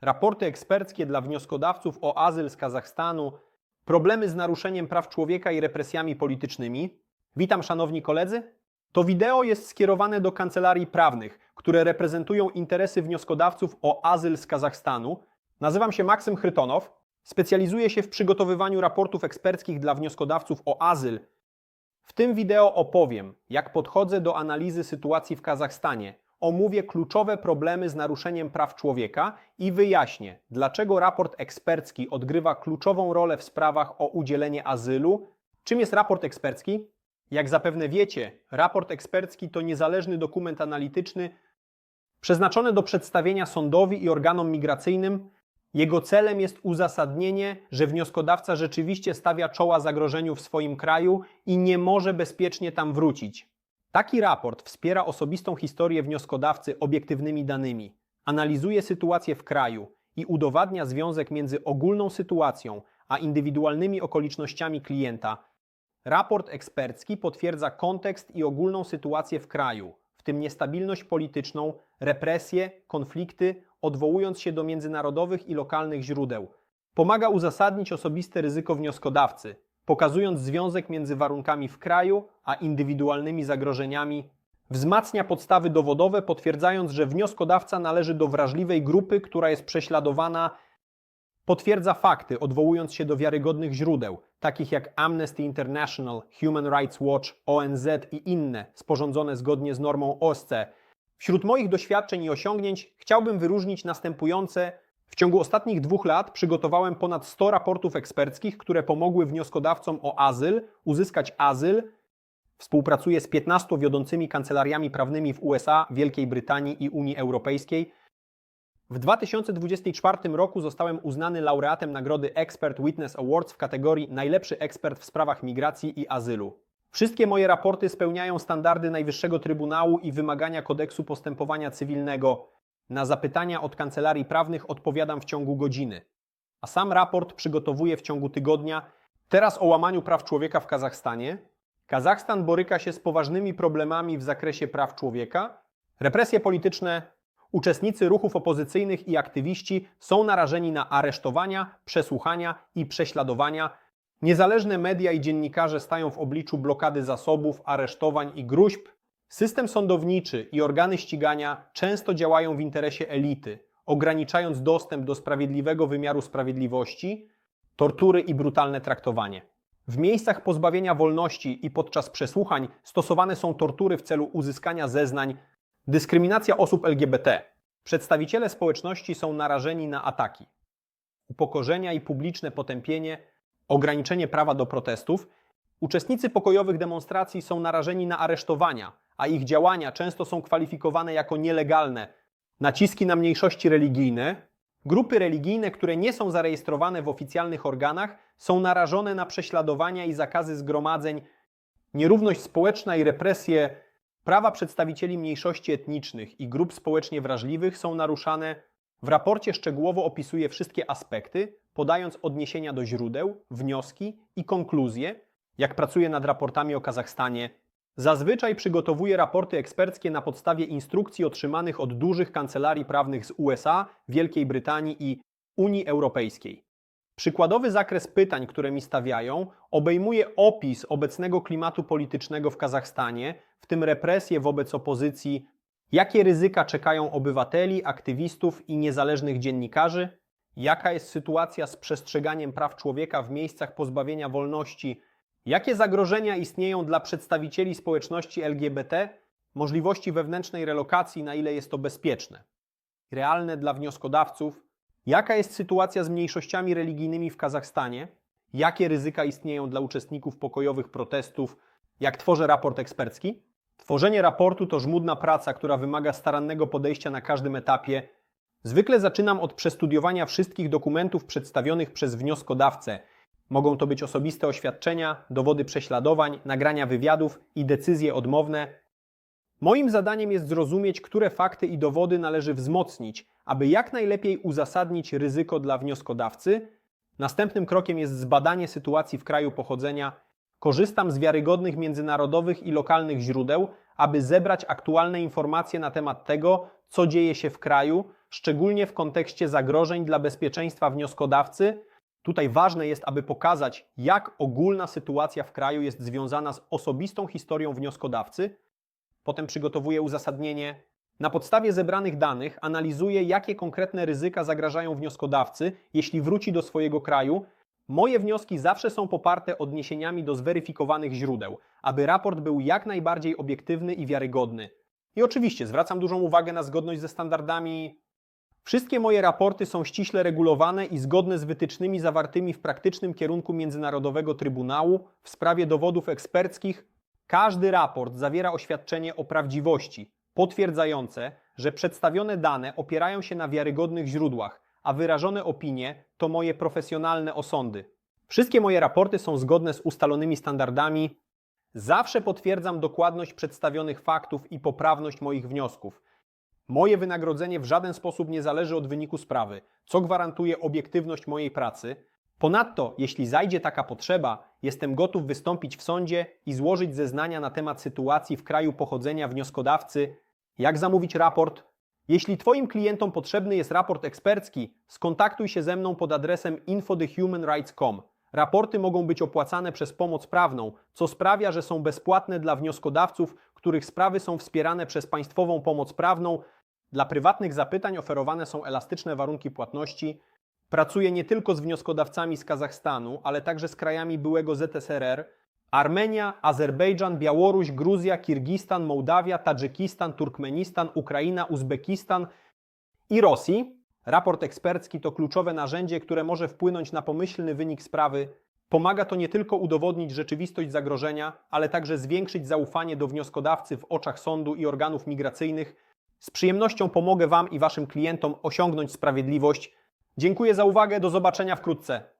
raporty eksperckie dla wnioskodawców o azyl z Kazachstanu, problemy z naruszeniem praw człowieka i represjami politycznymi. Witam szanowni koledzy. To wideo jest skierowane do kancelarii prawnych, które reprezentują interesy wnioskodawców o azyl z Kazachstanu. Nazywam się Maksym Chrytonow. Specjalizuję się w przygotowywaniu raportów eksperckich dla wnioskodawców o azyl. W tym wideo opowiem, jak podchodzę do analizy sytuacji w Kazachstanie, omówię kluczowe problemy z naruszeniem praw człowieka i wyjaśnię, dlaczego raport ekspercki odgrywa kluczową rolę w sprawach o udzielenie azylu. Czym jest raport ekspercki? Jak zapewne wiecie, raport ekspercki to niezależny dokument analityczny przeznaczony do przedstawienia sądowi i organom migracyjnym. Jego celem jest uzasadnienie, że wnioskodawca rzeczywiście stawia czoła zagrożeniu w swoim kraju i nie może bezpiecznie tam wrócić. Taki raport wspiera osobistą historię wnioskodawcy obiektywnymi danymi, analizuje sytuację w kraju i udowadnia związek między ogólną sytuacją a indywidualnymi okolicznościami klienta. Raport ekspercki potwierdza kontekst i ogólną sytuację w kraju, w tym niestabilność polityczną, represje, konflikty, odwołując się do międzynarodowych i lokalnych źródeł. Pomaga uzasadnić osobiste ryzyko wnioskodawcy, pokazując związek między warunkami w kraju a indywidualnymi zagrożeniami. Wzmacnia podstawy dowodowe, potwierdzając, że wnioskodawca należy do wrażliwej grupy, która jest prześladowana. Potwierdza fakty, odwołując się do wiarygodnych źródeł, takich jak Amnesty International, Human Rights Watch, ONZ i inne, sporządzone zgodnie z normą OSCE. Wśród moich doświadczeń i osiągnięć chciałbym wyróżnić następujące. W ciągu ostatnich dwóch lat przygotowałem ponad 100 raportów eksperckich, które pomogły wnioskodawcom o azyl uzyskać azyl. Współpracuję z 15 wiodącymi kancelariami prawnymi w USA, Wielkiej Brytanii i Unii Europejskiej. W 2024 roku zostałem uznany laureatem nagrody Expert Witness Awards w kategorii Najlepszy ekspert w sprawach migracji i azylu. Wszystkie moje raporty spełniają standardy Najwyższego Trybunału i wymagania kodeksu postępowania cywilnego. Na zapytania od kancelarii prawnych odpowiadam w ciągu godziny, a sam raport przygotowuję w ciągu tygodnia. Teraz o łamaniu praw człowieka w Kazachstanie. Kazachstan boryka się z poważnymi problemami w zakresie praw człowieka. Represje polityczne, uczestnicy ruchów opozycyjnych i aktywiści są narażeni na aresztowania, przesłuchania i prześladowania. Niezależne media i dziennikarze stają w obliczu blokady zasobów, aresztowań i gruźb. System sądowniczy i organy ścigania często działają w interesie elity, ograniczając dostęp do sprawiedliwego wymiaru sprawiedliwości, tortury i brutalne traktowanie. W miejscach pozbawienia wolności i podczas przesłuchań stosowane są tortury w celu uzyskania zeznań, dyskryminacja osób LGBT. Przedstawiciele społeczności są narażeni na ataki, upokorzenia i publiczne potępienie, ograniczenie prawa do protestów. Uczestnicy pokojowych demonstracji są narażeni na aresztowania, a ich działania często są kwalifikowane jako nielegalne. Naciski na mniejszości religijne, grupy religijne, które nie są zarejestrowane w oficjalnych organach, są narażone na prześladowania i zakazy zgromadzeń, nierówność społeczna i represje, prawa przedstawicieli mniejszości etnicznych i grup społecznie wrażliwych są naruszane. W raporcie szczegółowo opisuję wszystkie aspekty, podając odniesienia do źródeł, wnioski i konkluzje, jak pracuję nad raportami o Kazachstanie. Zazwyczaj przygotowuję raporty eksperckie na podstawie instrukcji otrzymanych od dużych kancelarii prawnych z USA, Wielkiej Brytanii i Unii Europejskiej. Przykładowy zakres pytań, które mi stawiają, obejmuje opis obecnego klimatu politycznego w Kazachstanie, w tym represje wobec opozycji, jakie ryzyka czekają obywateli, aktywistów i niezależnych dziennikarzy, jaka jest sytuacja z przestrzeganiem praw człowieka w miejscach pozbawienia wolności, jakie zagrożenia istnieją dla przedstawicieli społeczności LGBT, możliwości wewnętrznej relokacji, na ile jest to bezpieczne, realne dla wnioskodawców, jaka jest sytuacja z mniejszościami religijnymi w Kazachstanie, jakie ryzyka istnieją dla uczestników pokojowych protestów, jak tworzę raport ekspercki. Tworzenie raportu to żmudna praca, która wymaga starannego podejścia na każdym etapie. Zwykle zaczynam od przestudiowania wszystkich dokumentów przedstawionych przez wnioskodawcę. Mogą to być osobiste oświadczenia, dowody prześladowań, nagrania wywiadów i decyzje odmowne. Moim zadaniem jest zrozumieć, które fakty i dowody należy wzmocnić, aby jak najlepiej uzasadnić ryzyko dla wnioskodawcy. Następnym krokiem jest zbadanie sytuacji w kraju pochodzenia. Korzystam z wiarygodnych międzynarodowych i lokalnych źródeł, aby zebrać aktualne informacje na temat tego, co dzieje się w kraju, szczególnie w kontekście zagrożeń dla bezpieczeństwa wnioskodawcy. Tutaj ważne jest, aby pokazać, jak ogólna sytuacja w kraju jest związana z osobistą historią wnioskodawcy. Potem przygotowuję uzasadnienie. Na podstawie zebranych danych analizuję, jakie konkretne ryzyka zagrażają wnioskodawcy, jeśli wróci do swojego kraju. Moje wnioski zawsze są poparte odniesieniami do zweryfikowanych źródeł, aby raport był jak najbardziej obiektywny i wiarygodny. I oczywiście zwracam dużą uwagę na zgodność ze standardami. Wszystkie moje raporty są ściśle regulowane i zgodne z wytycznymi zawartymi w praktycznym kierunku Międzynarodowego Trybunału w sprawie dowodów eksperckich. Każdy raport zawiera oświadczenie o prawdziwości, potwierdzające, że przedstawione dane opierają się na wiarygodnych źródłach, a wyrażone opinie to moje profesjonalne osądy. Wszystkie moje raporty są zgodne z ustalonymi standardami. Zawsze potwierdzam dokładność przedstawionych faktów i poprawność moich wniosków. Moje wynagrodzenie w żaden sposób nie zależy od wyniku sprawy, co gwarantuje obiektywność mojej pracy. Ponadto, jeśli zajdzie taka potrzeba, jestem gotów wystąpić w sądzie i złożyć zeznania na temat sytuacji w kraju pochodzenia wnioskodawcy. Jak zamówić raport? Jeśli Twoim klientom potrzebny jest raport ekspercki, skontaktuj się ze mną pod adresem infothehumanrights.com. Raporty mogą być opłacane przez pomoc prawną, co sprawia, że są bezpłatne dla wnioskodawców, których sprawy są wspierane przez państwową pomoc prawną. Dla prywatnych zapytań oferowane są elastyczne warunki płatności. Pracuję nie tylko z wnioskodawcami z Kazachstanu, ale także z krajami byłego ZSRR, Armenia, Azerbejdżan, Białoruś, Gruzja, Kirgistan, Mołdawia, Tadżykistan, Turkmenistan, Ukraina, Uzbekistan i Rosji. Raport ekspercki to kluczowe narzędzie, które może wpłynąć na pomyślny wynik sprawy. Pomaga to nie tylko udowodnić rzeczywistość zagrożenia, ale także zwiększyć zaufanie do wnioskodawcy w oczach sądu i organów migracyjnych. Z przyjemnością pomogę Wam i Waszym klientom osiągnąć sprawiedliwość. Dziękuję za uwagę, do zobaczenia wkrótce.